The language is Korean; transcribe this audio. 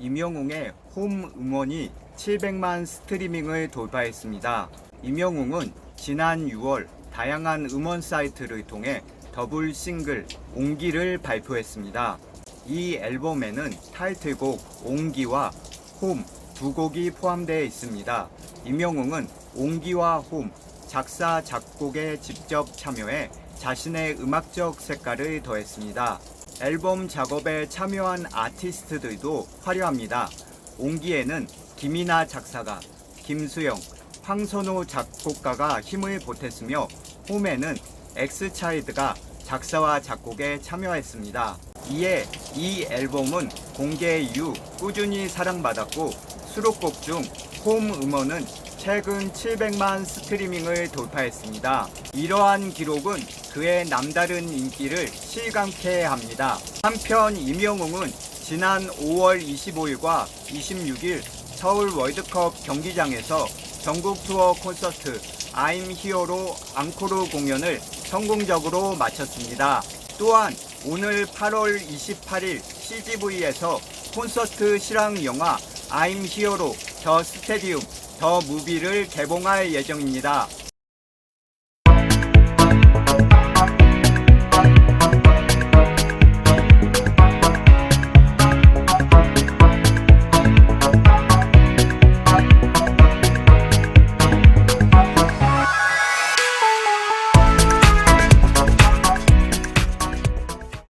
임영웅의 홈 음원이 700만 스트리밍을 돌파했습니다. 임영웅은 지난 6월 다양한 음원 사이트를 통해 더블 싱글 옹기를 발표했습니다. 이 앨범에는 타이틀곡 옹기와 홈 두 곡이 포함되어 있습니다. 임영웅은 옹기와 홈 작사 작곡에 직접 참여해 자신의 음악적 색깔을 더했습니다. 앨범 작업에 참여한 아티스트들도 화려합니다. 옹기에는 김이나 작사가, 김수영, 황선호 작곡가가 힘을 보탰으며 홈에는 엑스차일드가 작사와 작곡에 참여했습니다. 이에 이 앨범은 공개 이후 꾸준히 사랑받았고 수록곡 중 홈 음원은 최근 700만 스트리밍을 돌파했습니다. 이러한 기록은 그의 남다른 인기를 실감케 합니다. 한편 임영웅은 지난 5월 25일과 26일 서울 월드컵 경기장에서 전국 투어 콘서트 I'm 히어로 앙코르 공연을 성공적으로 마쳤습니다. 또한 오늘 8월 28일 CGV에서 콘서트 실황 영화 I'm 히어로 더 스테디움 더 무비를 개봉할 예정입니다.